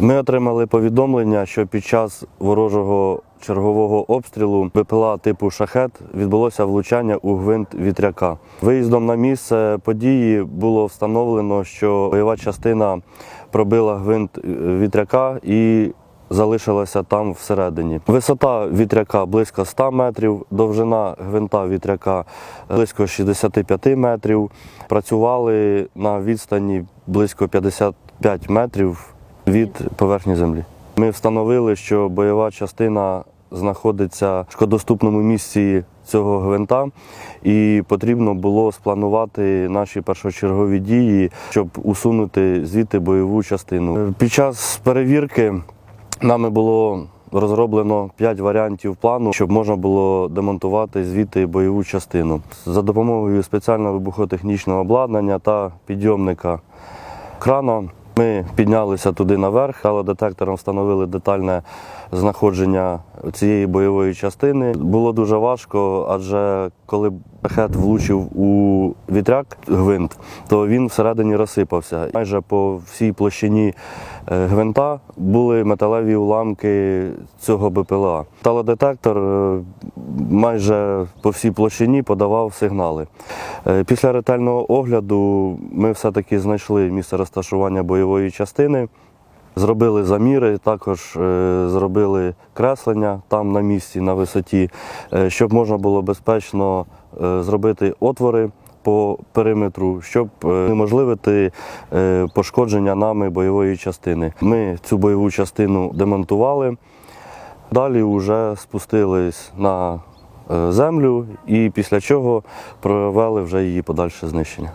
Ми отримали повідомлення, що під час ворожого чергового обстрілу БПЛА типу шахет відбулося влучання у гвинт вітряка. Виїздом на місце події було встановлено, що бойова частина пробила гвинт е, вітряка і залишилася там всередині. Висота вітряка близько 100 метрів, довжина гвинта вітряка близько 65 метрів. Працювали на відстані близько 55 метрів від поверхні землі. Ми встановили, що бойова частина знаходиться в шкодоступному місці цього гвинта, і потрібно було спланувати наші першочергові дії, щоб усунути звідти бойову частину. Під час перевірки нами було розроблено 5 варіантів плану, щоб можна було демонтувати звідти бойову частину. За допомогою спеціального вибухотехнічного обладнання та підйомника крана ми піднялися туди наверх, але детектором встановили детальне знаходження цієї бойової частини. Було дуже важко, адже коли шахет влучив у вітряк гвинт, то він всередині розсипався. Майже по всій площині е, гвинта були металеві уламки цього БПЛА. Талодетектор е, майже по всій площині подавав сигнали. Е, Після ретельного огляду ми все-таки знайшли місце розташування бойової частини. Зробили заміри, також е, зробили креслення там на місці, на висоті, е, щоб можна було безпечно зробити отвори по периметру, щоб унеможливити е, пошкодження нами бойової частини. Ми цю бойову частину демонтували. Далі вже спустились на е, землю і після чого провели вже її подальше знищення.